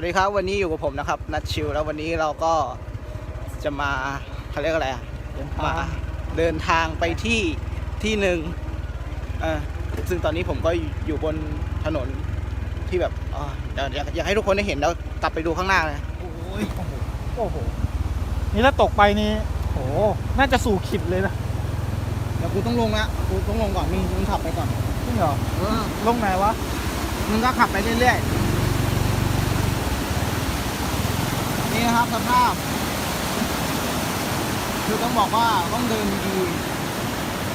สวัสดีครับวันนี้อยู่กับผมนะครับ นัทชิวแล้ววันนี้เราก็จะมาเขาเรียกอะไรอะเดินทางมาเดินทางไปที่ที่หนึ่งเออซึ่งตอนนี้ผมก็อยู่บนถนนที่แบบอ่าเดี๋ยวอยากอยากให้ทุกคนได้เห็นแล้วกลับไปดูข้างหน้าเลยโอ้ยโอ้โหโอ้โหนี่ถ้าตกไปนี่โอ้โหน่าจะสู่ขิดเลยนะเดี๋ยวกูต้องลงละกูต้องลงก่อนมึงมึงขับไปก่อนจริงเหรอเออลงไหนวะมึงก็ขับไปเรื่อยๆ นี่นะครับสภาพ คือต้องบอกว่าต้องเดินดี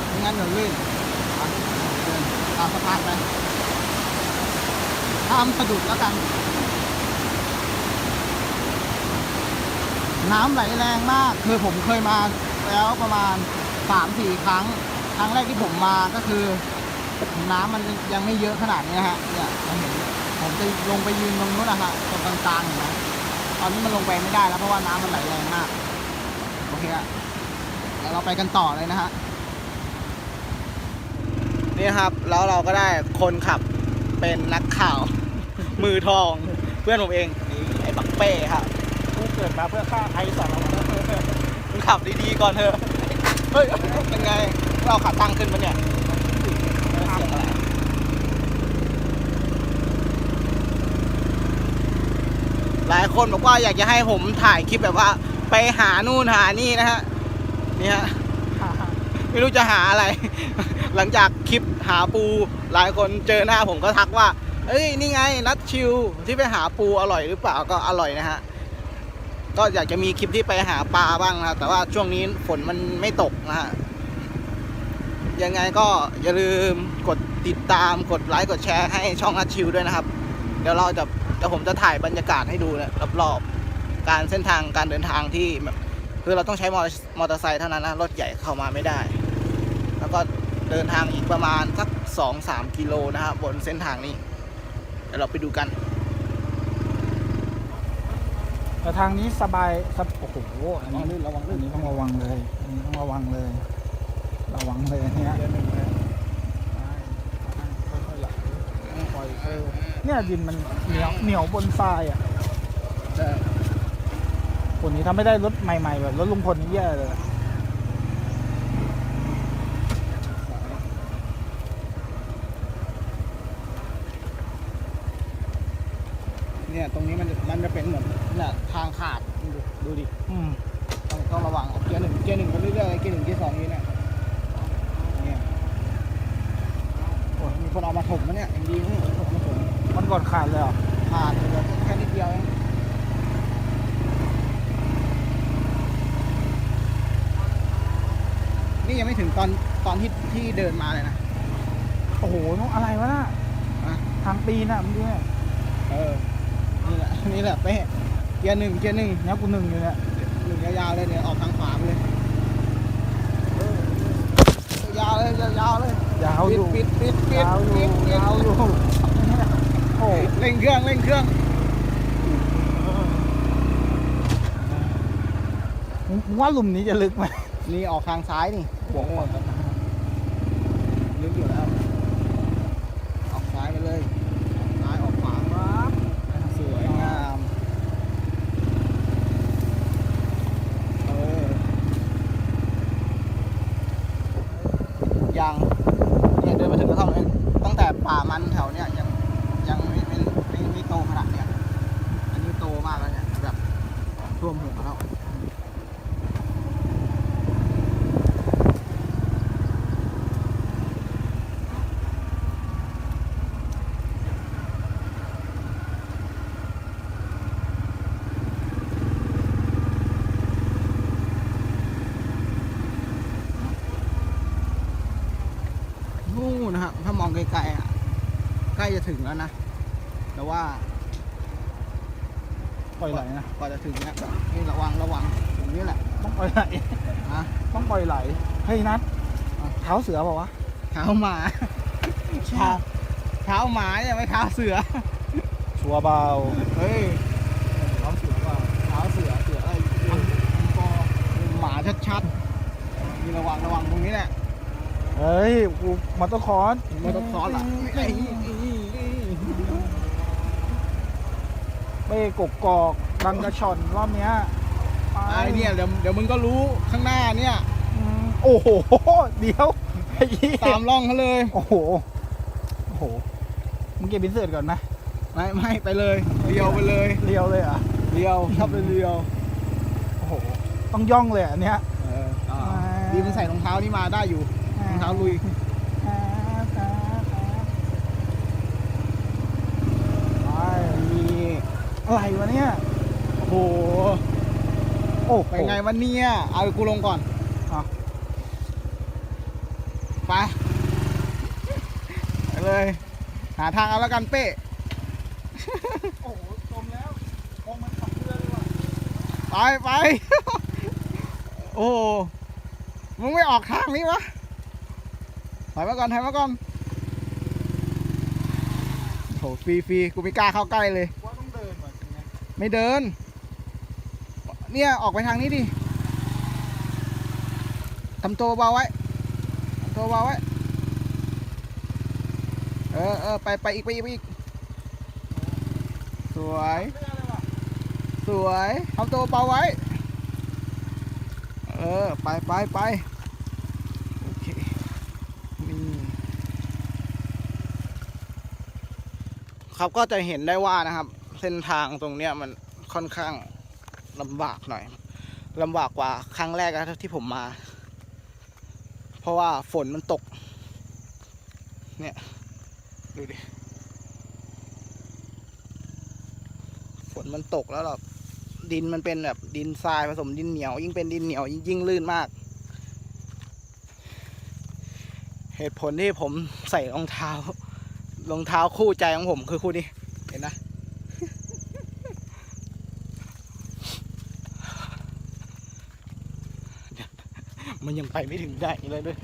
ไม่งั้นเดี๋ยวลื่นอะเดินตามสะพานไปห้ามสะดุดแล้วกัน น้ำไหลแรงมาก คือผมเคยมาแล้วประมาณสามสี่ครั้ง ครั้งแรกที่ผมมาก็คือ น้ำมันยังไม่เยอะขนาดนี้ฮะ เนี่ยเราเห็น ผมจะลงไปยืนตรงนู้นนะฮะตรงกลางๆเห็นไหม อนนี้มันลงไปไม่ได้แล้วเพราะว่าน้ำมันไหลแรงมากโอเคอะเดี๋ยวเราไปกันต่อเลยนะฮะนี่ครับแล้วเราก็ได้คนขับเป็นนักข่าว มือทองเพื่อนผมเองนี่ไอ้บักเป้ครับกูเกิดมาเพื่อฆ่าไทยสารวัตรมึงขับดีๆก่อนเถอะเฮ้ยเป็นไงเราขาตั้งขึ้นปะเนี่ยเสียงอะไร หลายคนบอกว่าอยากจะให้ผมถ่ายคลิปแบบว่า ไปหานู่นหานี่นะฮะนี่ฮะไม่รู้จะหาอะไร หลังจากคลิปหาปู หลายคนเจอหน้าผมก็ทักว่า เอ้ยนี่ไงนัดชิวที่ไปหาปูอร่อยหรือเปล่าก็อร่อยนะฮะก็อยากจะมีคลิปที่ไปหาปลาบ้างนะแต่ว่าช่วงนี้ฝนมันไม่ตกนะฮะยังไงก็อย่าลืมกดติดตามกดไลค์กดแชร์ให้ช่องนัดชิวด้วยนะครับ เดี๋ยวเราจะ เดี๋ยวผมจะถ่ายบรรยากาศให้ดูนะรอบๆการเส้นทางการเดินทางที่แบบคือเราต้องใช้มอเตอร์ไซค์เท่านั้นนะรถใหญ่เข้ามาไม่ได้ แล้วก็เดินทางอีกประมาณสักสองสามกิโลนะครับบนเส้นทางนี้ เดี๋ยวเราไปดูกันแต่ทางนี้สบายสบโอ้โหอันระวันี้งลื่นระวังลื่นนนี้ต้องระวังเลยอันนี้ต้องระวังเลย ระวังเลยอันเนี้ย เดินหนึ่งเลย ค่อยๆไหลปล่ อยเออเนี่ยดินมันเหนียวเหนียวบนทรายอะเออคนนี้ถ้าไม่ได้รถใหม่ๆแบบรถลุงพลนี่แย่เลยอะเนี่ยตรงนี้มันจะมันจะเป็นเหมือนเนี่ยทางขาดดูดูดิอืมต้องต้องระวังเกียร์หนึ่งเกียร์หนึ่งไปเรื่อยๆเกียร์หนึ่งเกียร์สองนี้เนี่ยเนี่ยโอ้ยมีคนเอามาถมนะเนี่ยอย่างดีนี่ถมมาถมมัน ก่อนขาดเลยเหรอขาดเหลือแค่นิดเดียวเองนี่ยังไม่ถึงตอนตอนที่ที่เดินมาเลยนะ โอ้โหน้องอะไรวะน่ะฮะทางปีนอะมึงดูเนี่ยเออ นี่แหละ นี่แหละเป๊ะเกียร์หนึ่งเกียร์หนึ่งเนี่ยกูหนึ่งอยู่เนี่ยหนึ่งยาวๆเลยเนี่ยออกทางขวาไปเลยเออยาวเลยยาวๆเลย ยาวอยู่ ปิดปิดปิดยาวอยู่ปิดปิดยาวอยู่โอ้เร่งเครื่องเร่งเครื่องมึงว่าหลุมนี้จะลึกไหมนี่ออกทางซ้ายนี่หัวหมดลึกอยู่แล้ว ออกซ้ายไปเลยออกซ้ายออกขวาครับสวยงามเออยังเนี่ยเดินมาถึงกระท่อมเลยตั้งแต่ป่ามันแถวเนี่ยยังยังไม่ไม่ไม่ไม่โตขนาดเนี้ยอันนี้โตมากแล้วเนี่ยแบบ ท่วมหัวแล้วนู่นนะครับถ้ามองไกลๆอะ ใกล้จะถึงแล้วนะ แต่ว่า ปล่อยไหลนะ กว่าจะถึงเนี่ยแบบนี่ระวังระวังตรงนี้แหละต้องปล่อยไหล นะต้องปล่อยไหล เฮ้ยนัดเท้าเสือเปล่าวะเท้าหมาเท้าเท้าหมาเนี่ยไม่เท้าเสือ ชัวร์เบาเฮ้ยเท้าเสือเปล่าเท้าเสือเสืออะไรมังกรหมาชัดๆมีระวังระวังตรงนี้แหละเฮ้ยกูมอเตอร์คอร์สไม่ต้องซ้อนหรอไอ้ เป้กกกอกบางกระชอนรอบเนี้ยไปไอ้เนี่ยเดี๋ยวเดี๋ยวมึงก็รู้ข้างหน้าเนี่ยอืมโอ้โห เดี๋ยวไอ้เหี้ยตามร่องเขาเลย โอ้โห โอ้โห มึงเก็บบินเสิร์ตก่อนนะไม่ไม่ไปเลยเรียวไปเลยเรียวเลยเหรอะเรียวชอบเลยเรียวโอ้โห ต้องย่องเลยอะอันเนี้ย เอออ่า ดีมันใส่รองเท้านี่มาได้อยู่รองเท้าลุย ไป นี่ อะไรวะเนี่ย โอ้โห โอ้โหไปไงวันนี้เอากูลงก่อนอะไป ไปเลย หาทางเอาแล้วกันเป้ โอ้โหจมแล้วมองมันขับเรือเลยว่ะไปไป โอ้โหมึงไม่ออกทางนี้วะถอยมาก่อนถอยมาก่อนโหฟรีฟรีกูไม่กล้าเข้าใกล้เลย ไม่เดิน เนี่ย ออกไปทางนี้ดิทำตัวเบาไว้ทำตัวเบาไว้ เออเออไปไปอีกไปอีกไปอีก สวย สวยทำตัวเบาไว้ เออ ไปไปไปโอเค นี่ ครับก็จะเห็นได้ว่านะครับ ส้นทางตรงเนี้ยมันค่อนข้างลำบากหน่อยลำบากกว่าครั้งแรกนะที่ผมมา เพราะว่าฝนมันตก เนี่ย ดูดิ ฝนมันตกแล้วแบบดินมันเป็นแบบดินทรายผสมดินเหนียว ยิ่งเป็นดินเหนียวยิ่งยิ่งลื่นมาก เหตุผลที่ผมใส่รองเท้ารองเท้าคู่ใจของผมคือคู่นี้ เห็นนะ มันยังไปไม่ถึงได้เลยด้วย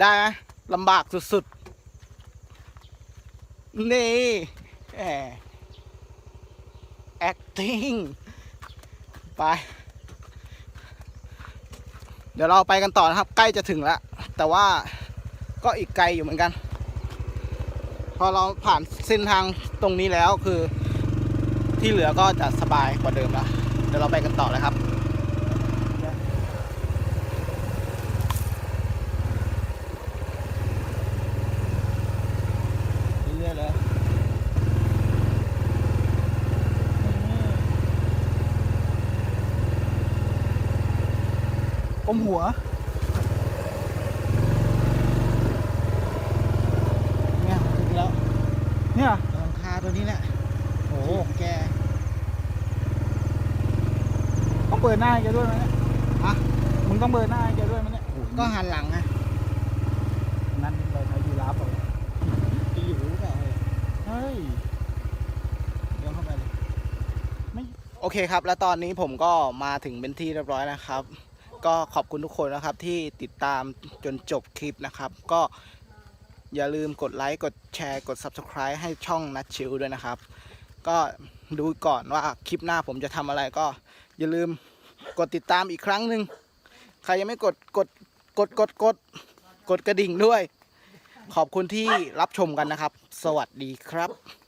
ได้ไหมลำบากสุดๆ นี่แหม acting ไป เดี๋ยวเราไปกันต่อนะครับ ใกล้จะถึงแล้ว แต่ว่าก็อีกไกลอยู่เหมือนกัน พอเราผ่านเส้นทางตรงนี้แล้วคือ ที่เหลือก็จะสบายกว่าเดิมแล้ว เดี๋ยวเราไปกันต่อเลยครับอยๆเลยอมหัวเนี่ยถึงแล้วเนี่ยหลังคาตัวนี้แหละ โอ้โหที่แกต้องเปิดหน้าให้แกด้วยไหมเนี่ยฮะมึงต้องเปิดหน้าให้แกด้วยไหมเนี่ยโอ้โหก็หันหลังไงนั่นเราใช้ยีราฟเหรอจะอยู่หรือเปล่าเฮ้ยเดี๋ยวเข้าไปเลยไม่โอเคครับ แล้วตอนนี้ผมก็มาถึงเป็นที่เรียบร้อยนะครับ ก็ขอบคุณทุกคนนะครับที่ติดตามจนจบคลิปนะครับ ก็อย่าลืมกดไลค์ กดแชร์ กด Subscribe ให้ช่องนัดชิลด้วยนะครับ ก็ดูก่อนว่าคลิปหน้าผมจะทำอะไรก็อย่าลืมกดติดตามอีกครั้งหนึ่งใครยังไม่กดกดกดกดกดกดกระดิ่งด้วย ขอบคุณที่รับชมกันนะครับ สวัสดีครับ